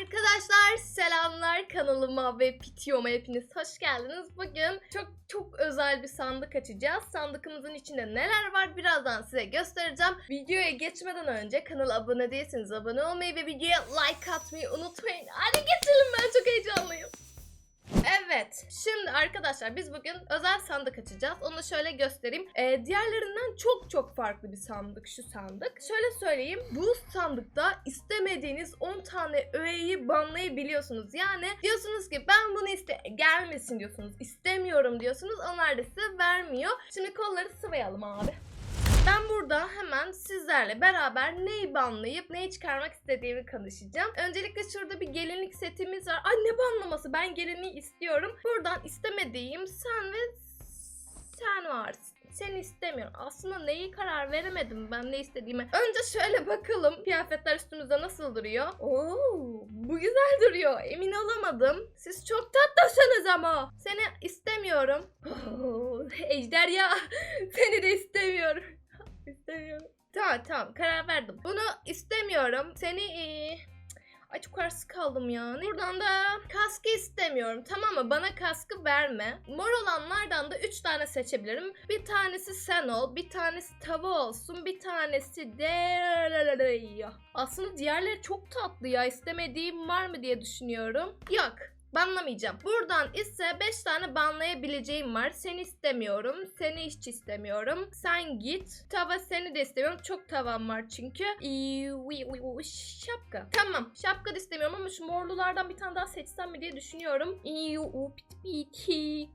Arkadaşlar selamlar kanalıma ve Pitiyoma hepiniz hoş geldiniz. Bugün çok çok özel bir sandık açacağız. Sandıkımızın içinde neler var birazdan size göstereceğim. Videoya geçmeden önce kanala abone değilseniz abone olmayı ve videoya like atmayı unutmayın. Hadi geçelim ben çok heyecanlıyım. Evet. Şimdi arkadaşlar biz bugün özel sandık açacağız. Onu şöyle göstereyim. Ee, diğerlerinden çok çok farklı bir sandık şu sandık. Şöyle söyleyeyim. Bu sandıkta istemediğiniz 10 tane öğeyi banlayabiliyorsunuz. Yani diyorsunuz ki ben bunu iste gelmesin diyorsunuz. İstemiyorum diyorsunuz. Onlar da size vermiyor. Şimdi kolları sıvayalım abi. Ben burada hemen sizlerle beraber neyi banlayıp neyi çıkarmak istediğimi konuşacağım. Öncelikle şurada bir gelinlik setimiz var. Ay ne banlaması ben gelinliği istiyorum. Buradan istemediğim sen ve sen varsın. Seni istemiyorum. Aslında neyi karar veremedim ben ne istediğime. Önce şöyle bakalım kıyafetler üstümüzde nasıl duruyor. Oo, bu güzel duruyor. Emin olamadım. Siz çok tatlısınız ama. Seni istemiyorum. Oo, ejder ya. Seni de istemiyorum. İstemiyorum. Tamam tamam karar verdim. Bunu istemiyorum. Seni ee, Ay çok kararsız kaldım ya. Buradan da kaskı istemiyorum tamam mı? Bana kaskı verme. Mor olanlardan da 3 tane seçebilirim. Bir tanesi sen ol, bir tanesi tava olsun, bir tanesi de... Aslında diğerleri çok tatlı ya. İstemediğim var mı diye düşünüyorum. Yok. Banlamayacağım. Buradan ise 5 tane banlayabileceğim var. Seni istemiyorum. Seni hiç istemiyorum. Sen git. Tava seni de istemiyorum. Çok tavam var çünkü. Şapka. Tamam. Şapka da istemiyorum ama şu morlulardan bir tane daha seçsem mi diye düşünüyorum.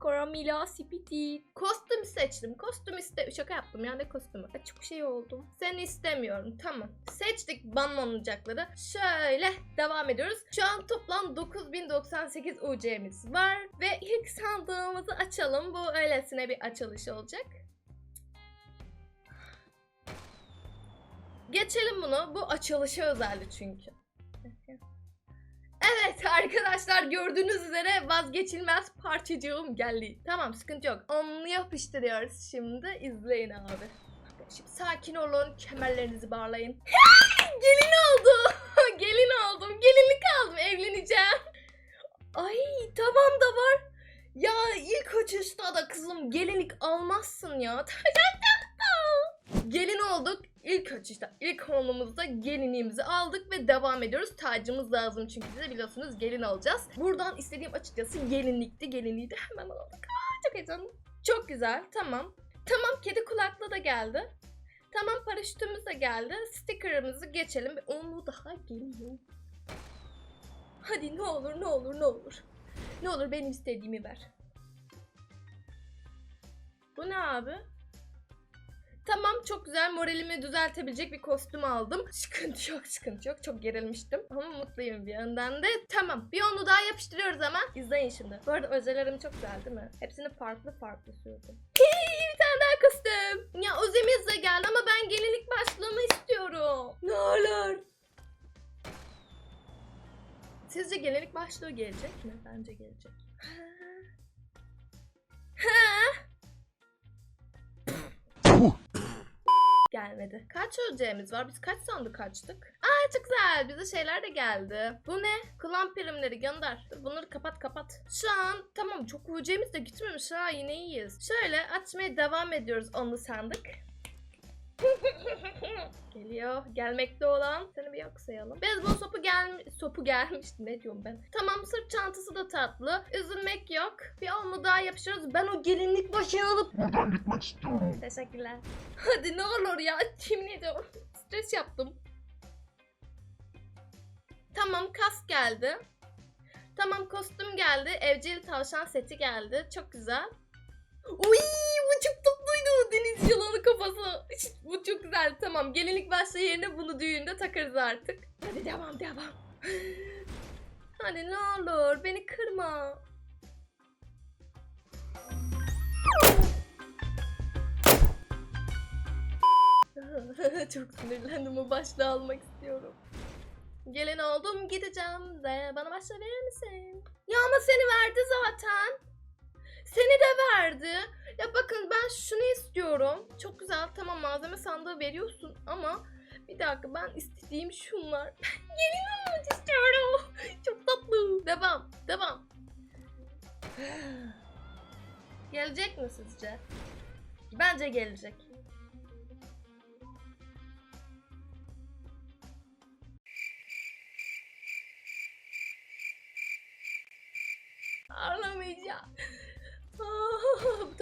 Koramila sipiti. Kostüm seçtim. Kostüm iste... Şaka yaptım ya ne kostümü. Ay, çok şey oldum. Seni istemiyorum. Tamam. Seçtik banlanacakları. Şöyle devam ediyoruz. Şu an toplam 9098 UC'miz var. Ve ilk sandığımızı açalım. Bu öylesine bir açılış olacak. Geçelim bunu. Bu açılışı özeldi çünkü. Evet arkadaşlar gördüğünüz üzere vazgeçilmez parçacığım geldi. Tamam sıkıntı yok. Onu yapıştırıyoruz şimdi. İzleyin abi. Şimdi sakin olun. Kemerlerinizi bağlayın. Gelin oldu. Gelin oldum. Gelinlik aldım. Evleneceğim. Ay tamam da var. Ya ilk açışta da kızım gelinlik almazsın ya. Gelin olduk. İlk açışta, ilk konumuzda gelinliğimizi aldık ve devam ediyoruz. Tacımız lazım çünkü bize biliyorsunuz gelin alacağız. Buradan istediğim açıkçası gelinlikti. Gelinliği de hemen aldık. Aa, çok heyecanlı. Çok güzel. Tamam. Tamam kedi kulaklı da geldi. Tamam paraşütümüz de geldi. Sticker'ımızı geçelim. Onu daha geliyor. Hadi ne olur ne olur ne olur. Ne olur benim istediğimi ver. Bu ne abi? Tamam çok güzel moralimi düzeltebilecek bir kostüm aldım. Sıkıntı yok sıkıntı yok. Çok gerilmiştim. Ama mutluyum bir yandan da. Tamam bir onu daha yapıştırıyoruz ama. İzleyin şimdi. Bu arada özelerim çok güzel değil mi? Hepsini farklı farklı sürdüm. bir tane daha kostüm. Ya özemiz de geldi ama ben gelinlik başlığımı istiyorum. Ne olur. Sizce gelinlik başlığı gelecek mi? Bence gelecek. Gelmedi. Kaç öleceğimiz var? Biz kaç sandık açtık? Aa çok güzel. Bize şeyler de geldi. Bu ne? Klan primleri gönder. Bunları kapat kapat. Şu an tamam çok öleceğimiz de gitmemiş ha yine iyiyiz. Şöyle açmaya devam ediyoruz onlu sandık. Geliyor. Gelmekte olan. Seni bir yok sayalım. Beyzbol sopu gel sopu gelmiş. Ne diyorum ben? Tamam sırt çantası da tatlı. Üzülmek yok. Bir onu daha yapıştırıyoruz. Ben o gelinlik başını alıp Buradan gitmek istiyorum. Teşekkürler. Hadi ne olur ya. Yemin ediyorum. Stres yaptım. Tamam kask geldi. Tamam kostüm geldi. Evcil tavşan seti geldi. Çok güzel. Uy bu çok tatlıydı. Deniz yılanı kafası. Bu çok güzel. Tamam gelinlik başlığı yerine bunu düğünde takarız artık. Hadi devam devam. Hadi ne olur beni kırma. Çok sinirlendim o başlığı almak istiyorum. Gelin oldum gideceğim de bana başlığı verir misin? Ya ama seni verdi zaten. Seni de verdi. Ya bakın ben şunu istiyorum. Çok güzel tamam malzeme sandığı veriyorsun ama bir dakika ben istediğim şunlar. Gelin olmak istiyorum. Çok tatlı. Devam. Devam. gelecek mi sizce? Bence gelecek. Ağlamayacağım.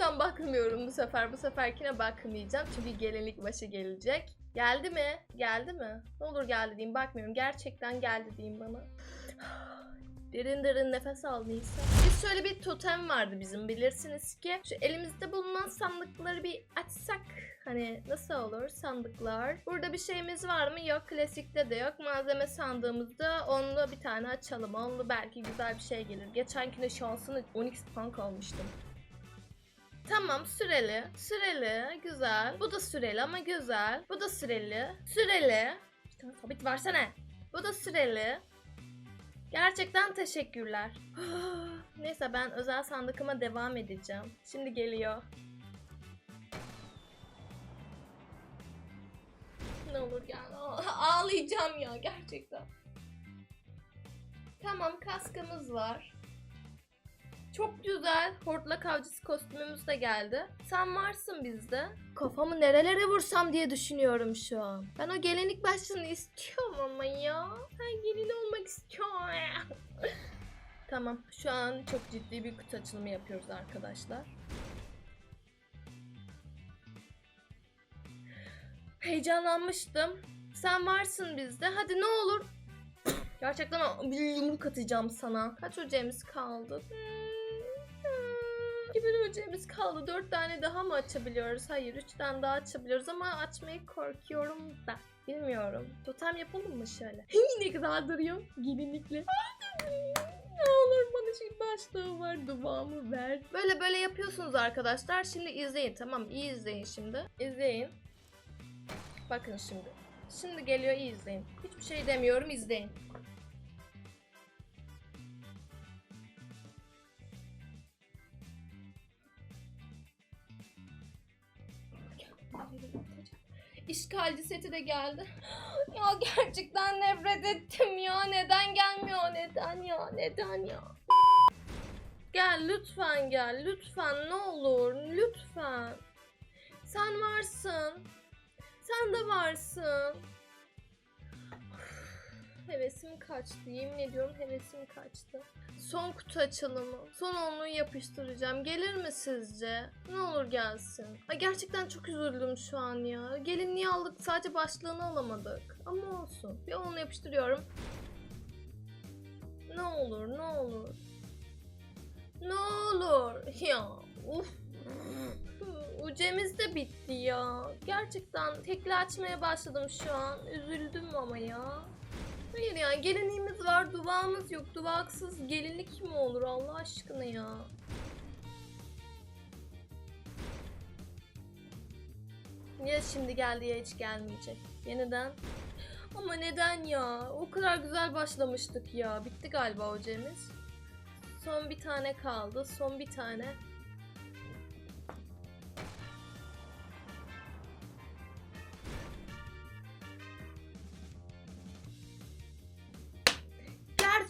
Tam bakmıyorum bu sefer. Bu seferkine bakmayacağım. Çünkü gelinlik başı gelecek. Geldi mi? Geldi mi? Ne olur geldi diyeyim. Bakmıyorum. Gerçekten geldi diyeyim bana. Derin derin nefes al Nisa. Biz şöyle bir totem vardı bizim bilirsiniz ki. Şu elimizde bulunan sandıkları bir açsak. Hani nasıl olur sandıklar? Burada bir şeyimiz var mı? Yok. Klasikte de yok. Malzeme sandığımızda onlu bir tane açalım. Onlu belki güzel bir şey gelir. Geçenkine şansını 12 tank almıştım. Tamam süreli. Süreli. Güzel. Bu da süreli ama güzel. Bu da süreli. Süreli. Bir tane sabit versene. Bu da süreli. Gerçekten teşekkürler. Neyse ben özel sandıkıma devam edeceğim. Şimdi geliyor. Ne olur gel. Ağlayacağım ya gerçekten. Tamam kaskımız var. Çok güzel. Hortlak avcısı kostümümüz de geldi. Sen varsın bizde. Kafamı nerelere vursam diye düşünüyorum şu an. Ben o gelinlik başlığını istiyorum ama ya. Ben gelin olmak istiyorum. tamam. Şu an çok ciddi bir kutu açılımı yapıyoruz arkadaşlar. Heyecanlanmıştım. Sen varsın bizde. Hadi ne olur. Gerçekten bir yumruk atacağım sana. Kaç hocamız kaldı? Hmm, Gibi hocamız kaldı. Dört tane daha mı açabiliyoruz? Hayır, üç tane daha açabiliyoruz ama açmayı korkuyorum da. Bilmiyorum. Totem yapalım mı şöyle? ne güzel duruyor. Gelinlikle. Ne olur bana şu başlığı var, duvağımı ver. Böyle böyle yapıyorsunuz arkadaşlar. Şimdi izleyin tamam iyi izleyin şimdi. İzleyin. Bakın şimdi. Şimdi geliyor iyi izleyin. Hiçbir şey demiyorum izleyin. İşgalci seti de geldi. Ya gerçekten nefret ettim ya. Neden gelmiyor? Neden ya? Neden ya? Gel lütfen gel. Lütfen ne olur. Lütfen. Sen varsın. Sen de varsın. Hevesim kaçtı. Yemin ediyorum hevesim kaçtı. Son kutu açılımı. Son onluğu yapıştıracağım. Gelir mi sizce? Ne olur gelsin. Ay gerçekten çok üzüldüm şu an ya. Gelinliği aldık sadece başlığını alamadık. Ama olsun. Bir onlu yapıştırıyorum. Ne olur ne olur. Ne olur. Ya uf. Ucemiz de bitti ya. Gerçekten tekli açmaya başladım şu an. Üzüldüm ama ya. Hayır ya gelinliğimiz var duvağımız yok. Duvaksız gelinlik mi olur Allah aşkına ya. Ya şimdi geldi ya hiç gelmeyecek. Yeniden. Ama neden ya? O kadar güzel başlamıştık ya. Bitti galiba hocamız. Son bir tane kaldı. Son bir tane.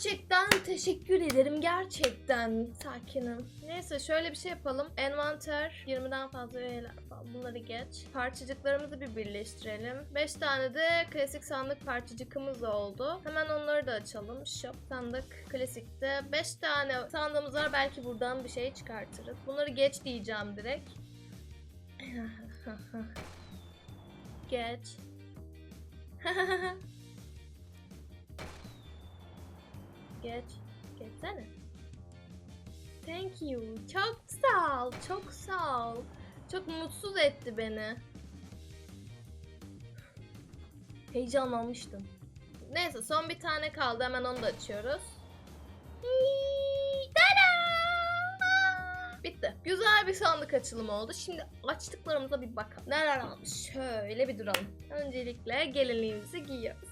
Gerçekten teşekkür ederim. Gerçekten sakinim. Neyse şöyle bir şey yapalım. Envanter 20'den fazla üyeler falan. Bunları geç. Parçacıklarımızı bir birleştirelim. 5 tane de klasik sandık parçacıkımız oldu. Hemen onları da açalım. Shop sandık klasikte. 5 tane sandığımız var. Belki buradan bir şey çıkartırız. Bunları geç diyeceğim direkt. geç. Geç. Geçsene. Thank you. Çok sağ ol. Çok sağ ol. Çok mutsuz etti beni. Heyecanlanmıştım. Neyse son bir tane kaldı. Hemen onu da açıyoruz. Bitti. Güzel bir sandık açılımı oldu. Şimdi açtıklarımıza bir bakalım. Neler almış? Şöyle bir duralım. Öncelikle gelinliğimizi giyiyoruz.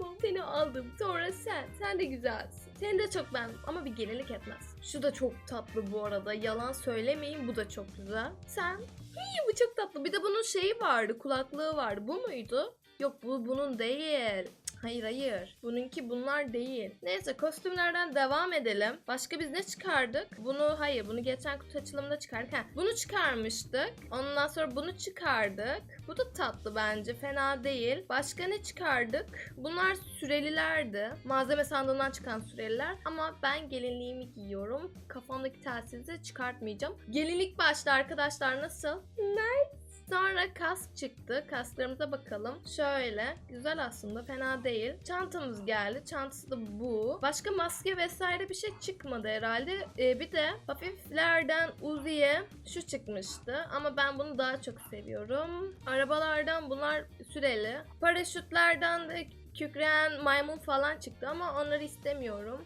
Tamam seni aldım. Sonra sen. Sen de güzelsin. Seni de çok beğendim ama bir gelinlik etmez. Şu da çok tatlı bu arada. Yalan söylemeyin bu da çok güzel. Sen. Hii, bu çok tatlı. Bir de bunun şeyi vardı. Kulaklığı vardı. Bu muydu? Yok bu bunun değil. Hayır hayır. Bununki bunlar değil. Neyse kostümlerden devam edelim. Başka biz ne çıkardık? Bunu hayır bunu geçen kutu açılımında çıkardık. Ha, bunu çıkarmıştık. Ondan sonra bunu çıkardık. Bu da tatlı bence. Fena değil. Başka ne çıkardık? Bunlar sürelilerdi. Malzeme sandığından çıkan süreliler. Ama ben gelinliğimi giyiyorum. Kafamdaki telsizi çıkartmayacağım. Gelinlik başta arkadaşlar nasıl? Nice. Sonra kask çıktı. Kasklarımıza bakalım. Şöyle. Güzel aslında. Fena değil. Çantamız geldi. Çantası da bu. Başka maske vesaire bir şey çıkmadı herhalde. Ee, bir de hafiflerden Uzi'ye şu çıkmıştı. Ama ben bunu daha çok seviyorum. Arabalardan bunlar süreli. Paraşütlerden de kükreyen maymun falan çıktı ama onları istemiyorum.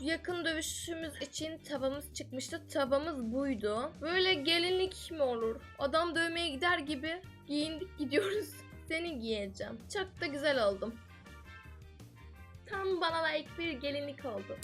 Yakın dövüşümüz için tabamız çıkmıştı. Tabamız buydu. Böyle gelinlik mi olur? Adam dövmeye gider gibi giyindik gidiyoruz. Seni giyeceğim. Çok da güzel oldum. Tam bana layık bir gelinlik oldu.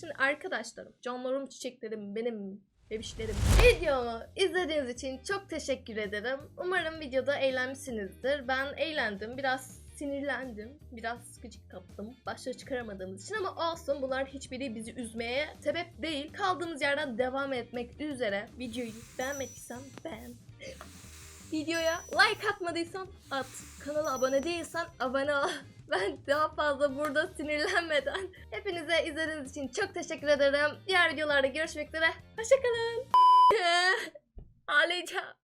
Şimdi arkadaşlarım, canlarım, çiçeklerim, benim bebişlerim. Videomu izlediğiniz için çok teşekkür ederim. Umarım videoda eğlenmişsinizdir. Ben eğlendim. Biraz sinirlendim. Biraz gıcık kaptım. Başa çıkaramadığımız için ama olsun. Bunlar hiçbiri bizi üzmeye sebep değil. Kaldığımız yerden devam etmek üzere. Videoyu beğenmediysen beğen. Videoya like atmadıysan at. Kanala abone değilsen abone ol. Ben daha fazla burada sinirlenmeden hepinize izlediğiniz için çok teşekkür ederim. Diğer videolarda görüşmek üzere. Hoşçakalın. Ağlayacağım.